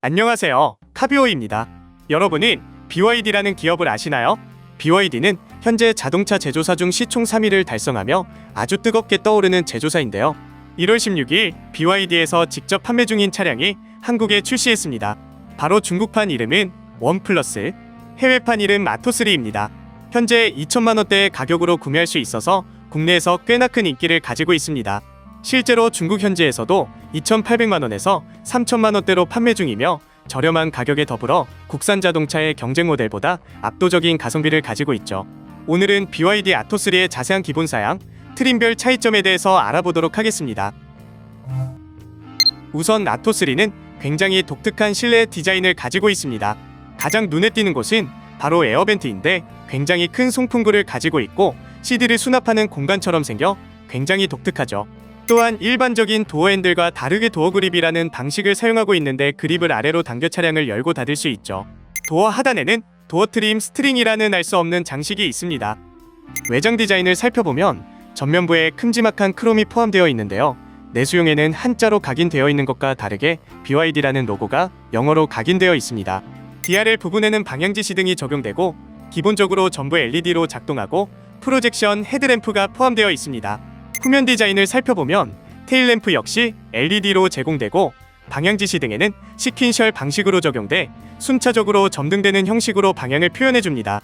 안녕하세요. 카비오입니다. 여러분은 BYD라는 기업을 아시나요? BYD는 현재 자동차 제조사 중 시총 3위를 달성하며 아주 뜨겁게 떠오르는 제조사인데요. 1월 16일 BYD에서 직접 판매 중인 차량이 한국에 출시했습니다. 바로 중국판 이름은 원 플러스, 해외판 이름 아토3입니다. 현재 2천만 원대의 가격으로 구매할 수 있어서 국내에서 꽤나 큰 인기를 가지고 있습니다. 실제로 중국 현지에서도 2,800만 원에서 3천만 원대로 판매 중이며 저렴한 가격에 더불어 국산 자동차의 경쟁 모델보다 압도적인 가성비를 가지고 있죠. 오늘은 BYD 아토3의 자세한 기본 사양, 트림별 차이점에 대해서 알아보도록 하겠습니다. 우선 아토3는 굉장히 독특한 실내 디자인을 가지고 있습니다. 가장 눈에 띄는 곳은 바로 에어벤트인데 굉장히 큰 송풍구를 가지고 있고 CD를 수납하는 공간처럼 생겨 굉장히 독특하죠. 또한 일반적인 도어 핸들과 다르게 도어 그립이라는 방식을 사용하고 있는데 그립을 아래로 당겨 차량을 열고 닫을 수 있죠. 도어 하단에는 도어 트림 스트링이라는 알 수 없는 장식이 있습니다. 외장 디자인을 살펴보면 전면부에 큼지막한 크롬이 포함되어 있는데요. 내수용에는 한자로 각인되어 있는 것과 다르게 BYD라는 로고가 영어로 각인되어 있습니다. DRL 부분에는 방향 지시 등이 적용되고 기본적으로 전부 LED로 작동하고 프로젝션 헤드램프가 포함되어 있습니다. 후면 디자인을 살펴보면 테일램프 역시 LED로 제공되고 방향 지시 등에는 시퀸셜 방식으로 적용돼 순차적으로 점등되는 형식으로 방향을 표현해 줍니다.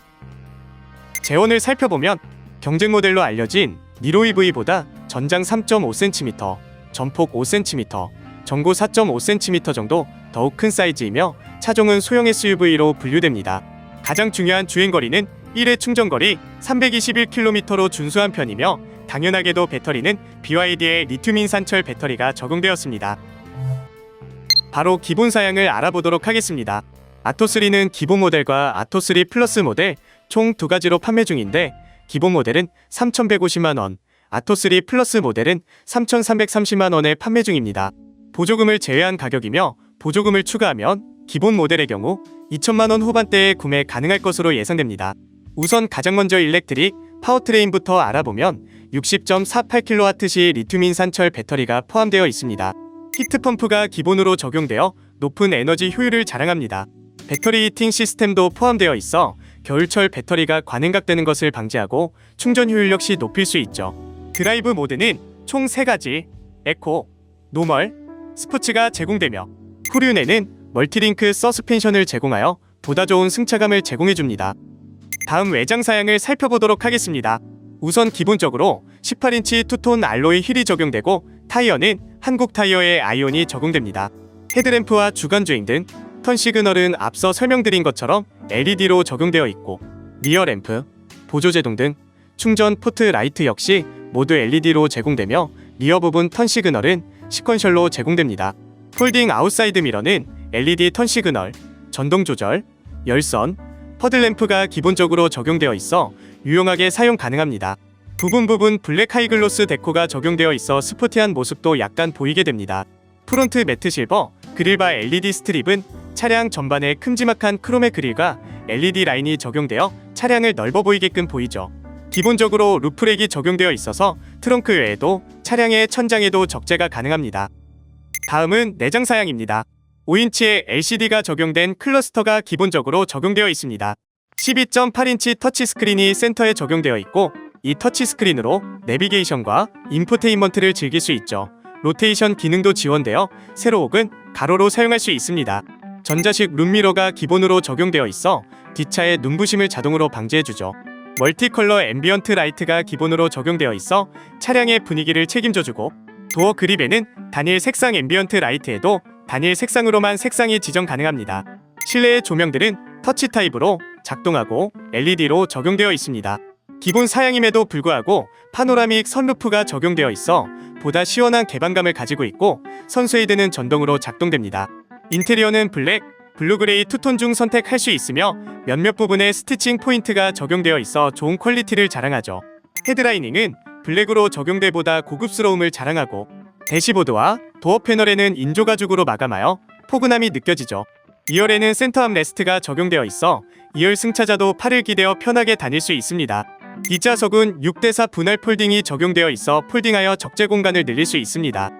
재원을 살펴보면 경쟁 모델로 알려진 니로 EV보다 전장 3.5cm, 전폭 5cm, 전고 4.5cm 정도 더욱 큰 사이즈이며 차종은 소형 SUV로 분류됩니다. 가장 중요한 주행거리는 1회 충전거리 321km로 준수한 편이며 당연하게도 배터리는 BYD의 리튬인 산철 배터리가 적용되었습니다. 바로 기본 사양을 알아보도록 하겠습니다. 아토3는 기본 모델과 아토3 플러스 모델 총 두 가지로 판매 중인데 기본 모델은 3,150만 원, 아토3 플러스 모델은 3,330만 원에 판매 중입니다. 보조금을 제외한 가격이며 보조금을 추가하면 기본 모델의 경우 2천만 원 후반대에 구매 가능할 것으로 예상됩니다. 우선 가장 먼저 일렉트릭 파워트레인부터 알아보면 60.48kWh 리튬인 산철 배터리가 포함되어 있습니다. 히트펌프가 기본으로 적용되어 높은 에너지 효율을 자랑합니다. 배터리 히팅 시스템도 포함되어 있어 겨울철 배터리가 관행각되는 것을 방지하고 충전 효율 역시 높일 수 있죠. 드라이브 모드는 총 3가지 에코, 노멀, 스포츠가 제공되며 후륜에는 멀티링크 서스펜션을 제공하여 보다 좋은 승차감을 제공해줍니다. 다음 외장 사양을 살펴보도록 하겠습니다. 우선 기본적으로 18인치 투톤 알로이 휠이 적용되고 타이어는 한국 타이어의 아이온이 적용됩니다. 헤드램프와 주간 주행 등 턴 시그널은 앞서 설명드린 것처럼 LED로 적용되어 있고 리어 램프, 보조 제동 등 충전 포트 라이트 역시 모두 LED로 제공되며 리어 부분 턴 시그널은 시퀀셜로 제공됩니다. 폴딩 아웃사이드 미러는 LED 턴 시그널, 전동 조절, 열선, 퍼들램프가 기본적으로 적용되어 있어 유용하게 사용 가능합니다. 부분 부분 블랙 하이글로스 데코가 적용되어 있어 스포티한 모습도 약간 보이게 됩니다. 프론트 매트 실버, 그릴바 LED 스트립은 차량 전반에 큼지막한 크롬의 그릴과 LED 라인이 적용되어 차량을 넓어 보이게끔 보이죠. 기본적으로 루프렉이 적용되어 있어서 트렁크 외에도 차량의 천장에도 적재가 가능합니다. 다음은 내장 사양입니다. 5인치의 LCD가 적용된 클러스터가 기본적으로 적용되어 있습니다. 12.8인치 터치스크린이 센터에 적용되어 있고 이 터치스크린으로 내비게이션과 인포테인먼트를 즐길 수 있죠. 로테이션 기능도 지원되어 세로 혹은 가로로 사용할 수 있습니다. 전자식 룸미러가 기본으로 적용되어 있어 뒷차의 눈부심을 자동으로 방지해주죠. 멀티컬러 앰비언트 라이트가 기본으로 적용되어 있어 차량의 분위기를 책임져주고 도어 그립에는 단일 색상 앰비언트 라이트에도 단일 색상으로만 색상이 지정 가능합니다. 실내의 조명들은 터치 타입으로 작동하고 LED로 적용되어 있습니다. 기본 사양임에도 불구하고 파노라믹 선루프가 적용되어 있어 보다 시원한 개방감을 가지고 있고 선수헤드는 전동으로 작동됩니다. 인테리어는 블랙, 블루그레이 투톤 중 선택할 수 있으며 몇몇 부분에 스티칭 포인트가 적용되어 있어 좋은 퀄리티를 자랑하죠. 헤드라이닝은 블랙으로 적용돼 보다 고급스러움을 자랑하고 대시보드와 도어 패널에는 인조 가죽으로 마감하여 포근함이 느껴지죠. 2열에는 센터암 레스트가 적용되어 있어 2열 승차자도 팔을 기대어 편하게 다닐 수 있습니다. 뒷좌석은 6대4 분할 폴딩이 적용되어 있어 폴딩하여 적재 공간을 늘릴 수 있습니다.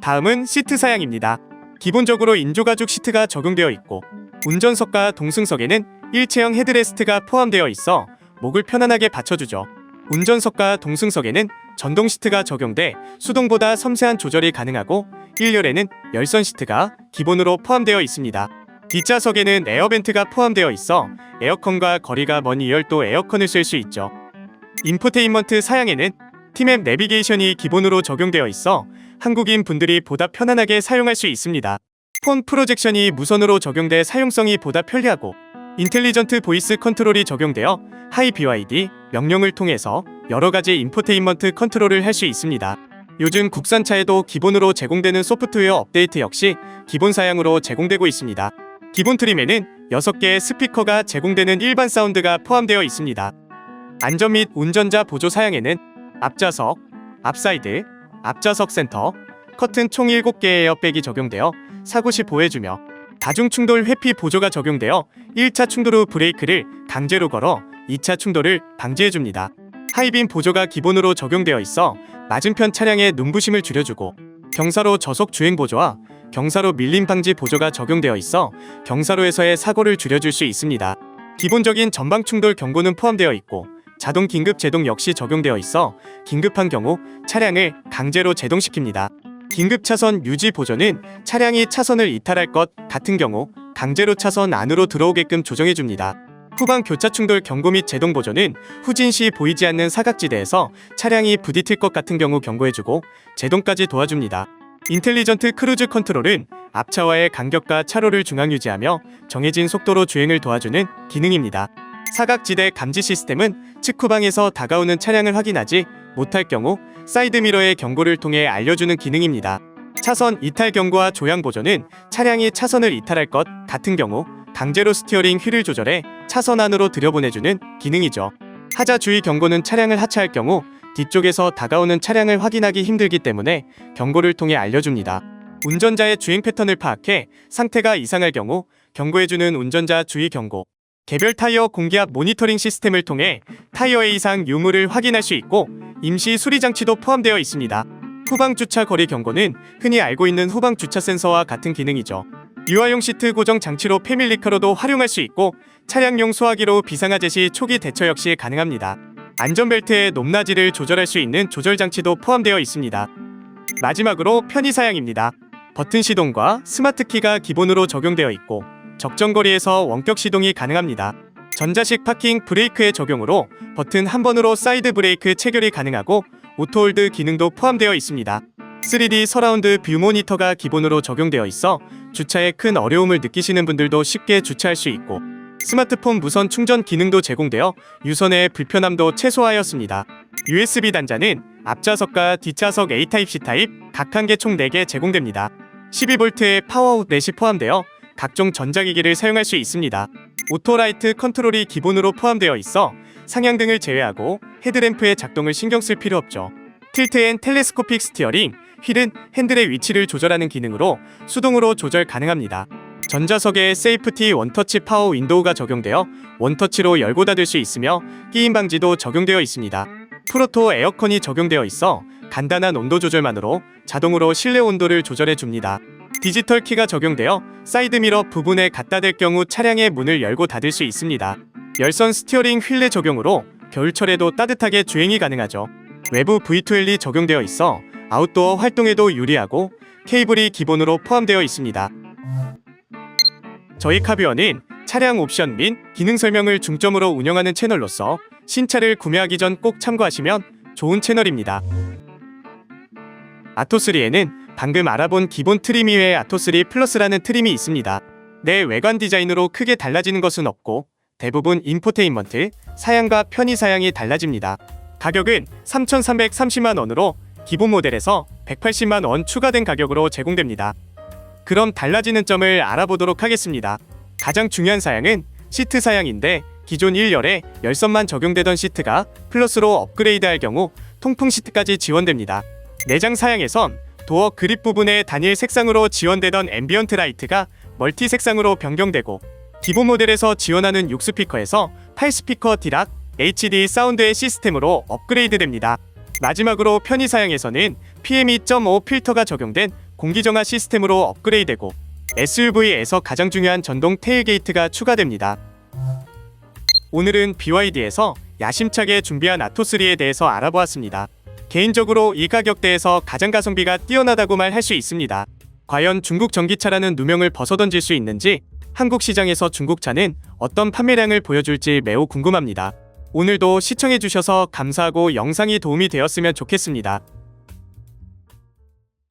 다음은 시트 사양입니다. 기본적으로 인조가죽 시트가 적용되어 있고 운전석과 동승석에는 일체형 헤드레스트가 포함되어 있어 목을 편안하게 받쳐주죠. 운전석과 동승석에는 전동 시트가 적용돼 수동보다 섬세한 조절이 가능하고 1열에는 열선 시트가 기본으로 포함되어 있습니다. 뒷좌석에는 에어벤트가 포함되어 있어 에어컨과 거리가 먼 2열도 에어컨을 쓸 수 있죠. 인포테인먼트 사양에는 팀앱 내비게이션이 기본으로 적용되어 있어 한국인 분들이 보다 편안하게 사용할 수 있습니다. 폰 프로젝션이 무선으로 적용돼 사용성이 보다 편리하고 인텔리전트 보이스 컨트롤이 적용되어 하이 BYD 명령을 통해서 여러 가지 인포테인먼트 컨트롤을 할 수 있습니다. 요즘 국산차에도 기본으로 제공되는 소프트웨어 업데이트 역시 기본 사양으로 제공되고 있습니다. 기본 트림에는 6개의 스피커가 제공되는 일반 사운드가 포함되어 있습니다. 안전 및 운전자 보조 사양에는 앞좌석, 앞사이드, 앞좌석 센터, 커튼 총 7개의 에어백이 적용되어 사고 시 보호해주며 다중 충돌 회피 보조가 적용되어 1차 충돌 후 브레이크를 강제로 걸어 2차 충돌을 방지해줍니다. 하이빔 보조가 기본으로 적용되어 있어 맞은편 차량의 눈부심을 줄여주고 경사로 저속 주행 보조와 경사로 밀림 방지 보조가 적용되어 있어 경사로에서의 사고를 줄여줄 수 있습니다. 기본적인 전방 충돌 경고는 포함되어 있고 자동 긴급 제동 역시 적용되어 있어 긴급한 경우 차량을 강제로 제동시킵니다. 긴급 차선 유지 보조는 차량이 차선을 이탈할 것 같은 경우 강제로 차선 안으로 들어오게끔 조정해 줍니다. 후방 교차 충돌 경고 및 제동 보조는 후진 시 보이지 않는 사각지대에서 차량이 부딪힐 것 같은 경우 경고해주고 제동까지 도와줍니다. 인텔리전트 크루즈 컨트롤은 앞차와의 간격과 차로를 중앙 유지하며 정해진 속도로 주행을 도와주는 기능입니다. 사각지대 감지 시스템은 측후방에서 다가오는 차량을 확인하지 못할 경우 사이드미러의 경고를 통해 알려주는 기능입니다. 차선 이탈 경고와 조향 보조는 차량이 차선을 이탈할 것 같은 경우 강제로 스티어링 휠을 조절해 차선 안으로 들여보내주는 기능이죠. 하자 주의 경고는 차량을 하차할 경우 뒤쪽에서 다가오는 차량을 확인하기 힘들기 때문에 경고를 통해 알려줍니다. 운전자의 주행 패턴을 파악해 상태가 이상할 경우 경고해주는 운전자 주의 경고. 개별 타이어 공기압 모니터링 시스템을 통해 타이어의 이상 유무를 확인할 수 있고 임시 수리 장치도 포함되어 있습니다. 후방 주차 거리 경고는 흔히 알고 있는 후방 주차 센서와 같은 기능이죠. 유아용 시트 고정 장치로 패밀리카로도 활용할 수 있고 차량용 소화기로 비상하제 시 초기 대처 역시 가능합니다. 안전벨트의 높낮이를 조절할 수 있는 조절 장치도 포함되어 있습니다. 마지막으로 편의 사양입니다. 버튼 시동과 스마트 키가 기본으로 적용되어 있고 적정 거리에서 원격 시동이 가능합니다. 전자식 파킹 브레이크의 적용으로 버튼 한 번으로 사이드 브레이크 체결이 가능하고 오토홀드 기능도 포함되어 있습니다. 3D 서라운드 뷰 모니터가 기본으로 적용되어 있어 주차에 큰 어려움을 느끼시는 분들도 쉽게 주차할 수 있고 스마트폰 무선 충전 기능도 제공되어 유선의 불편함도 최소화하였습니다. USB 단자는 앞좌석과 뒷좌석 A 타입, C 타입 각 한 개 총 4개 제공됩니다. 12V의 파워 아웃렛이 포함되어 각종 전자기기를 사용할 수 있습니다. 오토라이트 컨트롤이 기본으로 포함되어 있어 상향등을 제외하고 헤드램프의 작동을 신경 쓸 필요 없죠. 틸트 앤 텔레스코픽 스티어링, 휠은 핸들의 위치를 조절하는 기능으로 수동으로 조절 가능합니다. 전자석에 세이프티 원터치 파워 윈도우가 적용되어 원터치로 열고 닫을 수 있으며 끼임 방지도 적용되어 있습니다. 프로토 에어컨이 적용되어 있어 간단한 온도 조절만으로 자동으로 실내 온도를 조절해 줍니다. 디지털 키가 적용되어 사이드미러 부분에 갖다 댈 경우 차량의 문을 열고 닫을 수 있습니다. 열선 스티어링 휠내 적용으로 겨울철에도 따뜻하게 주행이 가능하죠. 외부 V2L이 적용되어 있어 아웃도어 활동에도 유리하고 케이블이 기본으로 포함되어 있습니다. 저희 카비어는 차량 옵션 및 기능 설명을 중점으로 운영하는 채널로서 신차를 구매하기 전 꼭 참고하시면 좋은 채널입니다. 아토3에는 방금 알아본 기본 트림 이외에 아토3 플러스라는 트림이 있습니다. 내 외관 디자인으로 크게 달라지는 것은 없고 대부분 인포테인먼트, 사양과 편의 사양이 달라집니다. 가격은 3,330만 원으로 기본 모델에서 180만 원 추가된 가격으로 제공됩니다. 그럼 달라지는 점을 알아보도록 하겠습니다. 가장 중요한 사양은 시트 사양인데 기존 1열에 열선만 적용되던 시트가 플러스로 업그레이드할 경우 통풍 시트까지 지원됩니다. 내장 사양에선 도어 그립 부분에 단일 색상으로 지원되던 앰비언트 라이트가 멀티 색상으로 변경되고 기본 모델에서 지원하는 6스피커에서 8스피커 디락 HD 사운드의 시스템으로 업그레이드됩니다. 마지막으로 편의 사양에서는 PM2.5 필터가 적용된 공기정화 시스템으로 업그레이드되고 SUV에서 가장 중요한 전동 테일게이트가 추가됩니다. 오늘은 BYD에서 야심차게 준비한 아토3에 대해서 알아보았습니다. 개인적으로 이 가격대에서 가장 가성비가 뛰어나다고 말할 수 있습니다. 과연 중국 전기차라는 누명을 벗어던질 수 있는지 한국 시장에서 중국차는 어떤 판매량을 보여줄지 매우 궁금합니다. 오늘도 시청해주셔서 감사하고 영상이 도움이 되었으면 좋겠습니다.